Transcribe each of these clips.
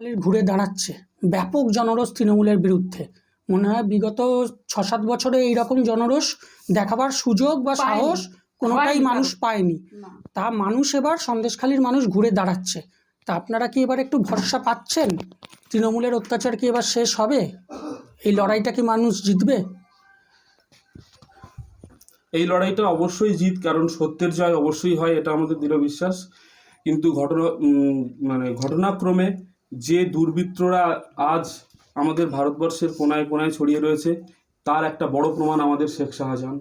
খালির ঘুরে দাঁড়াচ্ছে। ব্যাপক জনরোষ তৃণমূলের বিরুদ্ধে। মনে হয় বিগত ছ সাত বছরে এইরকম জনরোষ দেখাবার সুযোগ বা সাহস কোনোটাই মানুষ পায়নি। তা মানুষ এবার সন্দেশখালীর মানুষ ঘুরে দাঁড়াচ্ছে। তা আপনারা কি এবার একটু ভরসা পাচ্ছেন? তৃণমূলের অত্যাচার কি এবার শেষ হবে? এই লড়াইটা কি মানুষ জিতবে? এই লড়াইটা অবশ্যই জিত কারণ সত্যের জয় অবশ্যই হয় এটা আমাদের দৃঢ় বিশ্বাস। কিন্তু ঘটনা উম, মানে ঘটনাক্রমে যে দুর্বৃত্তরা আজ আমাদের ভারতবর্ষের কোনায় কোনায় ছড়িয়ে রয়েছে তার একটা বড় প্রমাণ আমাদের শেখ শাহজাহান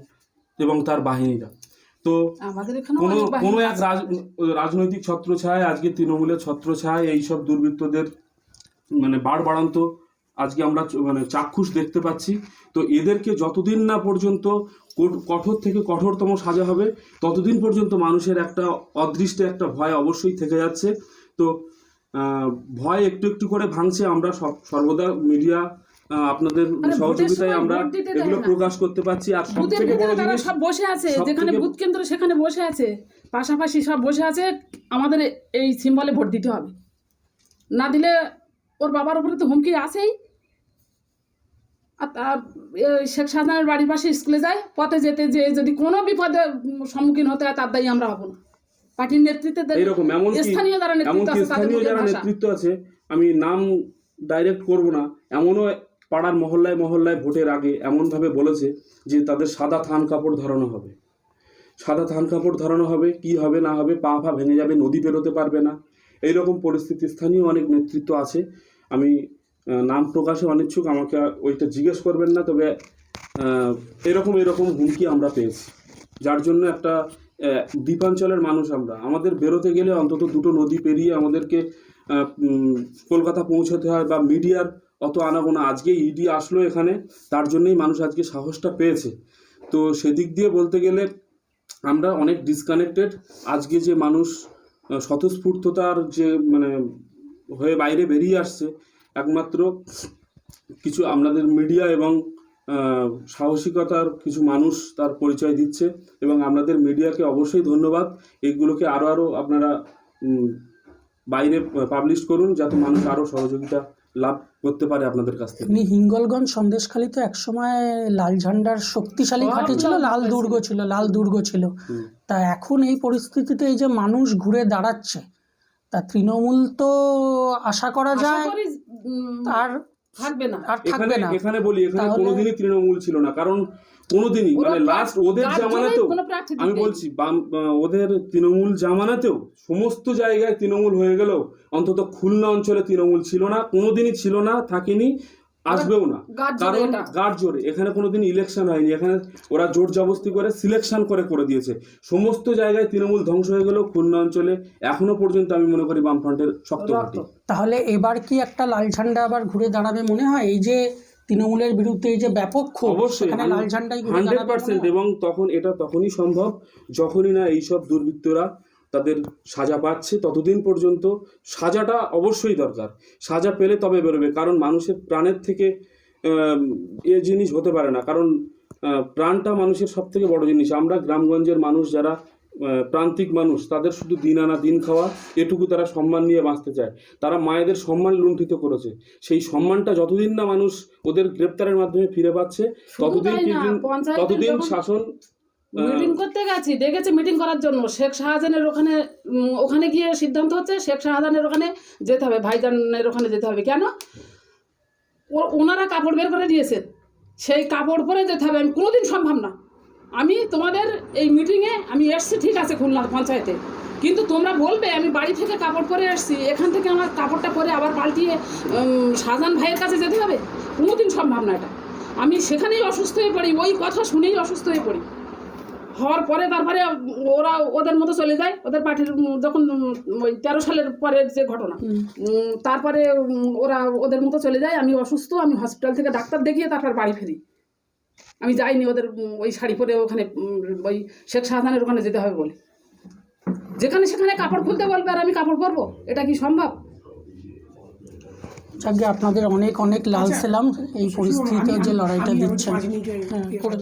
এবং তার বাহিনীরা। তো কোনো কোনো এক রাজনৈতিক ছত্রছায় আজকে তৃণমূলের ছত্রছায় এইসব দুর্বৃত্তদের মানে বাড় বাড়ান্ত আজকে আমরা মানে চাক্ষুষ দেখতে পাচ্ছি। তো এদেরকে যতদিন না পর্যন্ত কঠোর থেকে কঠোরতম সাজা হবে ততদিন পর্যন্ত মানুষের একটা অদৃষ্টে একটা ভয় অবশ্যই থেকে যাচ্ছে। তো ভয় একটু একটু করে ভাঙছে। আমরা সর্বদা মিডিয়া আপনাদের সহযোগিতায় আমরা এগুলো প্রকাশ করতে পারছি। আর সব বড় জিনিস সব বসে আছে। যেখানে বুথ কেন্দ্র সেখানে বসে আছে। পাশাপাশি সব বসে আছে। আমাদের এই সিম্বলে ভোট দিতে হবে। না দিলে ওর বাবার উপরে তো হুমকি আছেই। আর শেখ শাহজাহানের বাড়ির পাশে স্কুলে যায়। পথে যেতে যে যদি কোনো বিপদে সম্মুখীন হতে হয় তার দায়ী আমরা হব না। পার্টির নেতৃত্বে এইরকম এমনকি স্থানীয় যারা নেতৃত্ব আছে স্থানীয় যারা নেতৃত্ব আছে আমি নাম ডাইরেক্ট করব না। এমনও পাড়ার মহল্লায় মহল্লায় ভোটের আগে এমনভাবে বলেছে যে তাদের সাদা থান কাপড় ধরানো হবে। সাদা থান কাপড় ধরানো হবে কি হবে না হবে পা ফা ভেঙে যাবে নদী পেরোতে পারবে না। এইরকম পরিস্থিতি স্থানীয় অনেক নেতৃত্ব আছে। আমি নাম প্রকাশে অনিচ্ছুক আমাকে ওইটা জিজ্ঞেস করবেন না তবে আহ, এরকম এরকম হুমকি আমরা পেয়েছি। যার জন্য একটা দ্বীপাঞ্চলের মানুষ আমরা। আমাদের বেরোতে গেলে অন্তত দুটো নদী পেরিয়ে আমাদেরকে কলকাতা পৌঁছতে হয় বা মিডিয়ার অত আনাগোনা। আজকে ইডি আসলো এখানে, তার জন্যই মানুষ আজকে সাহসটা পেয়েছে। তো সেদিক দিয়ে বলতে গেলে আমরা অনেক ডিসকানেক্টেড আজকে যে মানুষ স্বতঃস্ফূর্ততার যে মানে হয়ে বাইরে বেরিয়ে আসছে, একমাত্র কিছু আপনাদের মিডিয়া এবং সাহসিকতার কিছু মানুষ তার পরিচয় দিচ্ছে এবং আপনাদের মিডিয়াকে অবশ্যই ধন্যবাদ। এইগুলোকে আরও আরও আপনারা বাইরে পাবলিশ করুন যাতে মানুষ আরও সহযোগিতা লাভ করতে পারে আপনাদের কাছ থেকে। হিঙ্গলগঞ্জ সন্দেশখালী তো একসময় লাল ঝান্ডার শক্তিশালী ঘাঁটি ছিল লাল দুর্গ ছিল লাল দুর্গ ছিল। তা এখন এই পরিস্থিতিতে এই যে মানুষ ঘুরে দাঁড়াচ্ছে তা তৃণমূল তো আশা করা যায় আর থাকবে না আর থাকবে না। এখানে বলি এখানে কোনোদিনই তৃণমূল ছিল না কারণ কোনোদিনই মানে লাস্ট ওদের জামানাতেও আমি বলছি ওদের তৃণমূল জামানাতেও সমস্ত জায়গায় তৃণমূল হয়ে গেলেও অন্তত খুলনা অঞ্চলে তৃণমূল ছিল না কোনোদিনই ছিল না থাকেনি। আসবেও না। কারণ। গাঢ় জোরে। এখানে কোনোদিন ইলেকশন হয়নি। এখানে ওরা জোর জবস্তি করে সিলেকশন করে করে দিয়েছে। সমস্ত জায়গায় তৃণমূল ধ্বংস হয়ে গেলেও খুলনা অঞ্চলে এখনও পর্যন্ত আমি মনে করি বামফ্রন্টের শক্ত তাহলে এবার কি একটা লাল ঝান্ডা আবার ঘুরে দাঁড়াবে মনে হয়? এই যে তৃণমূলের বিরুদ্ধে এই যে ব্যাপক ক্ষোভ অবশ্যই। লাল ঝান্ডাই হান্ড্রেড পার্সেন্ট এবং তখন এটা তখনই সম্ভব যখনই না এইসব দুর্বৃত্তরা তাদের সাজা পাচ্ছে ততদিন পর্যন্ত। সাজাটা অবশ্যই দরকার। সাজা পেলে তবে বেরোবে কারণ মানুষের প্রাণের থেকে এ জিনিস হতে পারে না। কারণ প্রাণটা মানুষের সব থেকে বড় জিনিস। আমরা গ্রামগঞ্জের মানুষ যারা প্রান্তিক মানুষ তাদের শুধু দিন আনা দিন খাওয়া এটুকু তারা সম্মান নিয়ে বাঁচতে চায়। তারা মায়েদের সম্মান লুণ্ঠিত করেছে। সেই সম্মানটা যতদিন না মানুষ ওদের গ্রেপ্তারের মাধ্যমে ফিরে পাচ্ছে ততদিন ততদিন শাসন মিটিং করতে গেছি ডেকেছে মিটিং করার জন্য। শেখ শাহজাহানের ওখানে ওখানে গিয়ে সিদ্ধান্ত হচ্ছে শেখ শাহজাহানের ওখানে যেতে হবে ভাইজানের ওখানে যেতে হবে। কেন? ও- ওনারা কাপড় বের করে দিয়েছেন। সেই কাপড় পরে যেতে হবে আমি কোনোদিন সম্ভব না। আমি তোমাদের এই মিটিংয়ে আমি এসছি ঠিক আছে খুলনা পঞ্চায়েতে। কিন্তু তোমরা বলবে আমি বাড়ি থেকে কাপড় পরে এসছি এখান থেকে আমার কাপড়টা পরে আবার পাল্টিয়ে শাহজাহান ভাইয়ের কাছে যেতে হবে? কোনোদিন সম্ভব না এটা। আমি সেখানেই অসুস্থ হয়ে পড়ি ওই কথা শুনেই অসুস্থ হয়ে পড়ি। হওয়ার পরে তারপরে ওরা ওদের মতো চলে যায়। ওদের পার্টির যখন ওই তেরো সালের পরের যে ঘটনা তারপরে ওরা ওদের মতো চলে যায়। আমি অসুস্থ আমি হসপিটাল থেকে ডাক্তার দেখিয়ে তারপর বাড়ি ফিরি। আমি যাইনি ওদের ওই শাড়ি পরে ওখানে ওই শেখ শাহজাহানের ওখানে যেতে হবে বলে। যেখানে সেখানে কাপড় খুলতে বলবে আর আমি কাপড় পরবো? এটা কি সম্ভব? যাকে আপনাদের অনেক অনেক লাল সেলাম। এই পরিস্থিতিতে যে লড়াইটা দিচ্ছেন। হ্যাঁ করে।